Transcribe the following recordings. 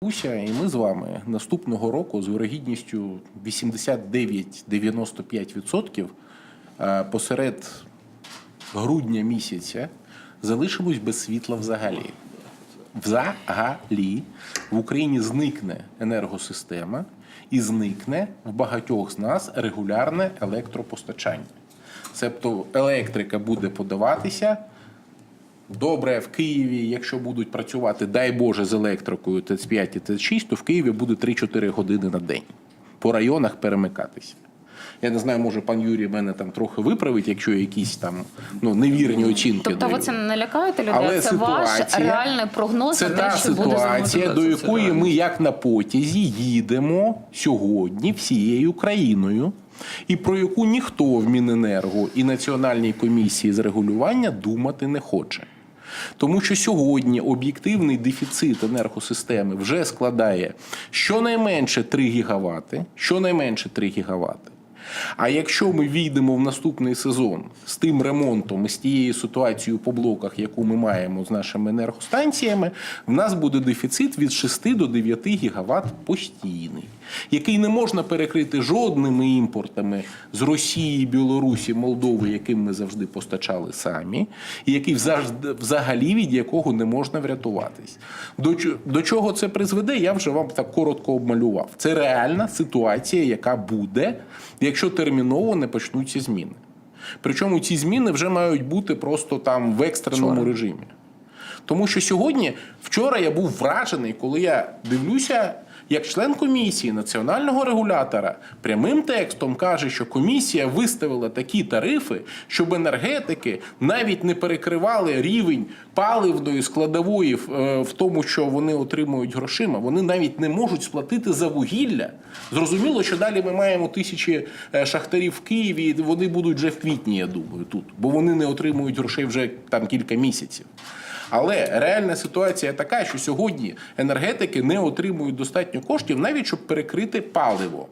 Уся, і ми з вами наступного року з вирогідністю 89-95% е, посеред грудня місяця залишимось без світла взагалі. Взагалі в Україні зникне енергосистема і зникне в багатьох з нас регулярне електропостачання. Тобто електрика буде подаватися. Добре, в Києві, якщо будуть працювати, дай Боже, з електрикою ТЕЦ-5 і ТЕЦ-6, то в Києві буде 3-4 години на день. По районах перемикатися. Я не знаю, може пан Юрій мене там трохи виправить, якщо якісь там ну, невірні оцінки. Тобто ви це не лякаєте людей? Але це ваш реальний прогноз Це на те, та що буде ситуація, до якої ми, як на потязі, їдемо сьогодні всією країною, і про яку ніхто в Міненерго і Національній комісії з регулювання думати не хоче. Тому що сьогодні об'єктивний дефіцит енергосистеми вже складає щонайменше 3 гігавати, щонайменше 3 гігавати. А якщо ми війдемо в наступний сезон з тим ремонтом і з тією ситуацією по блоках, яку ми маємо з нашими енергостанціями, в нас буде дефіцит від 6 до 9 гігават постійний, який не можна перекрити жодними імпортами з Росії, Білорусі, Молдови, яким ми завжди постачали самі, і який взагалі від якого не можна врятуватись. До, чого це призведе, я вже вам так коротко обмалював. Це реальна ситуація, яка буде, якщо терміново не почнуться зміни. Причому ці зміни вже мають бути просто там в екстреному Вчора. режимі. Тому що сьогодні, вчора я був вражений, коли я дивлюся, як член комісії національного регулятора прямим текстом каже, що комісія виставила такі тарифи, щоб енергетики навіть не перекривали рівень паливної складової в, е, в тому, що вони отримують грошима. Вони навіть не можуть сплатити за вугілля. Зрозуміло, що далі ми маємо тисячі е, шахтарів в Києві, і вони будуть вже в квітні, я думаю, тут, бо вони не отримують грошей вже там кілька місяців. Але реальна ситуація така, що сьогодні енергетики не отримують достатньо коштів, навіть щоб перекрити паливо.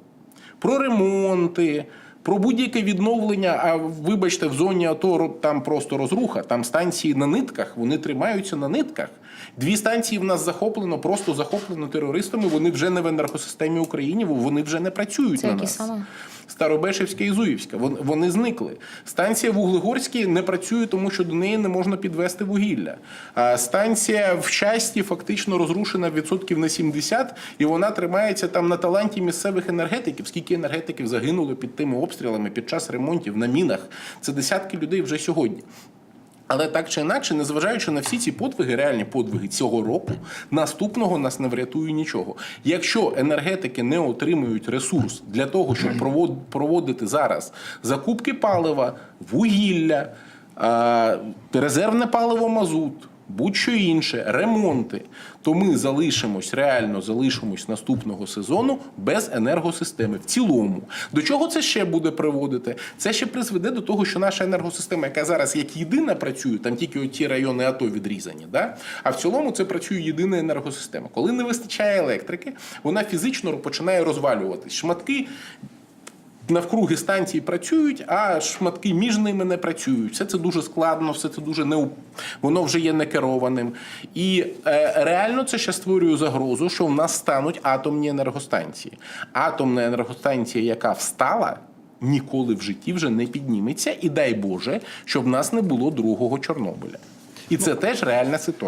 Про ремонти, про будь-яке відновлення. А вибачте, в зоні АТО там просто розруха, там станції на нитках, вони тримаються на нитках. Дві станції в нас захоплено, просто захоплено терористами. Вони вже не в енергосистемі України, вони вже не працюють Це на нас. саме? Старобешевська і Зуївська. Вони зникли. Станція в Углегорській не працює, тому що до неї не можна підвести вугілля. Станція в щасті фактично розрушена відсотків на 70, і вона тримається там на таланті місцевих енергетиків. Скільки енергетиків загинуло під тими обстрілами під час ремонтів на мінах? Це десятки людей вже сьогодні. Але так чи інакше, незважаючи на всі ці подвиги, реальні подвиги цього року, наступного нас не врятує нічого. Якщо енергетики не отримують ресурс для того, щоб провод- проводити зараз закупки палива, вугілля, резервне паливо мазут. Будь-що інше, ремонти, то ми залишимось, реально залишимось наступного сезону без енергосистеми в цілому. До чого це ще буде приводити? Це ще призведе до того, що наша енергосистема, яка зараз як єдина працює, там тільки оті райони АТО відрізані, да? а в цілому це працює єдина енергосистема. Коли не вистачає електрики, вона фізично починає розвалюватись. Шматки навкруги станції працюють, а шматки між ними не працюють. Все це дуже складно, все це дуже не воно вже є некерованим. І е, реально це ще створює загрозу, що в нас стануть атомні енергостанції. Атомна енергостанція, яка встала. Ніколи в житті вже не підніметься, і дай Боже, щоб в нас не було другого Чорнобиля. І це теж реальна ситуація.